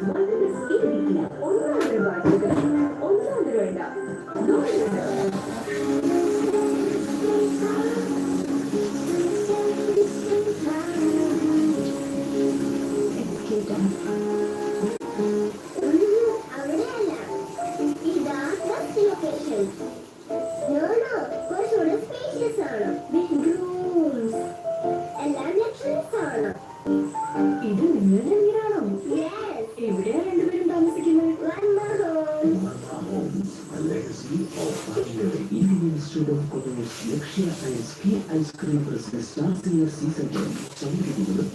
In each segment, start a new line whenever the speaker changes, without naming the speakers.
Monday. Pioneering Indian Institute of Commerce Lakshya and Ski Ice Cream presents last year season 1. Somebody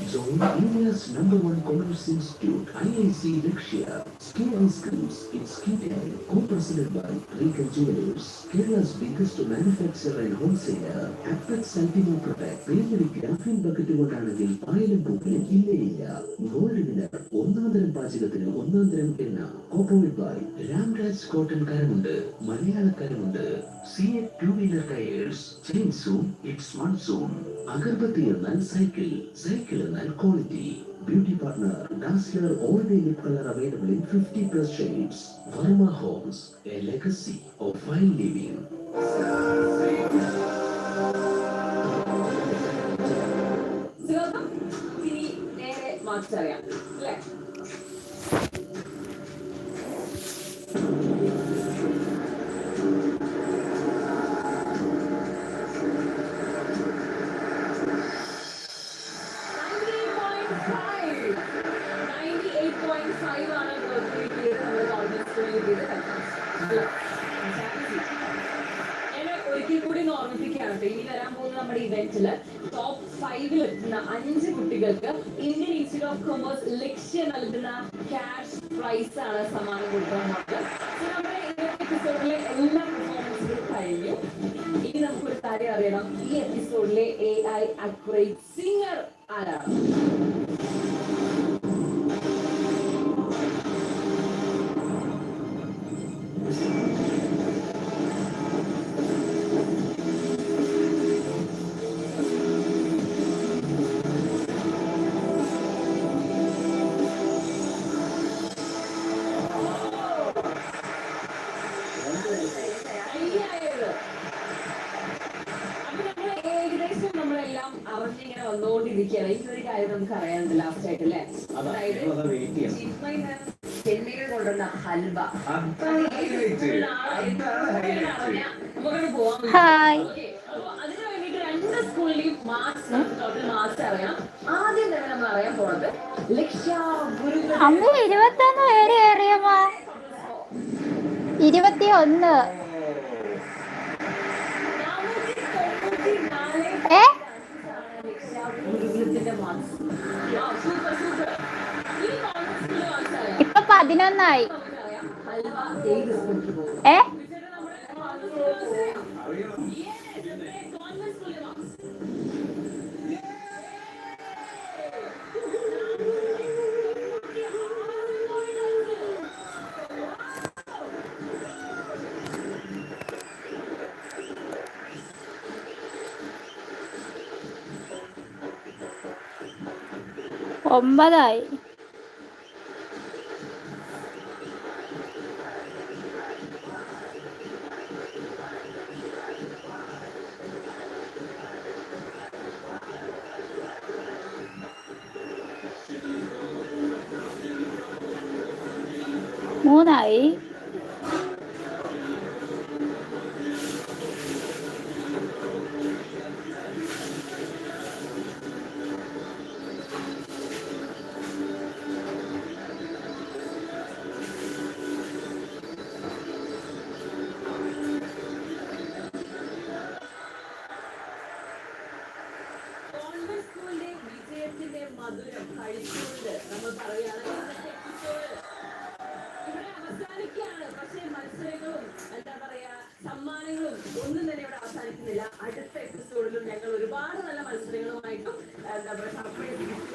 join India's number one commerce institute, IIC Lakshya. Ski Ice Creams in Ski Town, co-presented by Regal Jewelers, Kerala's biggest manufacturer and wholesaler. Apex Ultimo Protect, പേരിൽ graphene bucket കൊണ്ടാണെങ്കിൽ പായലും പൂക്കലും ഇല്ലേ ഇല്ല gold winner ഒന്നാം തരം പാചകത്തിന് ഒന്നാം തരം എന്ന കോപ്പോവിഡ് ബൈ രാംരാജ് കോട്ടൺ കാരമുണ്ട് മലയാളക്കാരമുണ്ട് C A two wheeler tyres chain soon it's one soon agarbatti എന്നാൽ സൈക്കിൾ സൈക്കിൾ എന്നാൽ quality beauty partner Dazzler all day lip colour available in fifty plus shades Varma homes a legacy of fine living
ഇനി നേരെ marks അറിയാം അല്ലേ? ഒരിക്കൽ കൂടി ഒന്ന് ഓർമ്മിപ്പിക്കുകയാണ് ഇനി വരാൻ പോകുന്ന നമ്മുടെ ഇവന്റിൽ ടോപ്പ് ഫൈവിൽ എത്തുന്ന അഞ്ച് കുട്ടികൾക്ക് ഇന്ത്യൻ ഇൻസ്റ്റിറ്റ്യൂട്ട് ഓഫ് കൊമേഴ്സ് ലക്ഷ്യം നൽകുന്ന ക്യാഷ് പ്രൈസ് ആണ് സമ്മാനം കൊടുക്കാൻ നമ്മുടെ ഇന്നത്തെ എല്ലാ പെർഫോമൻസുകളും കഴിഞ്ഞു. ഇനി നമുക്കൊരു കാര്യം അറിയണം. ഈ എപ്പിസോഡിലെ എ ഐ അക്യുറേറ്റ് സിംഗർ ആരാണ്? അറിഞ്ഞിങ്ങനെ വന്നുകൊണ്ടിരിക്കുകയാണ്. ഈ ഒരു കാര്യം നമുക്ക് അറിയാനുണ്ട് ലാസ്റ്റ് ആയിട്ട് അല്ലേ? അതായത് ചെന്നൈയിൽ കൊണ്ടുവന്ന ഹൽവ. പോവാൻ അതിന് വേണ്ടിയിട്ട് രണ്ട് സ്കൂളിലെയും മാർക്സ് ടോട്ടൽ മാർക്സ് അറിയാം. ആദ്യം തന്നെ നമ്മൾ അറിയാൻ പോണത് ലക്ഷ്യ ഗുരുകുല
അമ്മ ഇരുപത്തൊന്ന് പേര് കയറിയമ്മ. ഇരുപത്തി ഒന്ന് ഏ
ഗുരുകുലത്തിന്റെ മാർക്സ് സൂപ്പർ സൂപ്പർ ഈ കോൺഗ്രസിന്റെ മാർക്സ് അറിയാം
ഇപ്പൊ പതിനൊന്നായി. ഏ? ഒമ്പതായി. മൂന്നായി.
കഴിച്ചുകൊണ്ട് നമ്മൾ പറയുകയാണെങ്കിൽ ഇവിടെ അവസാനിക്കുകയാണ്. അടുത്ത എപ്പിസോഡിലും ഞങ്ങൾ ഒരുപാട് നല്ല മത്സരങ്ങളുമായിട്ടും എന്താ പറയാ സർപ്രൈസ്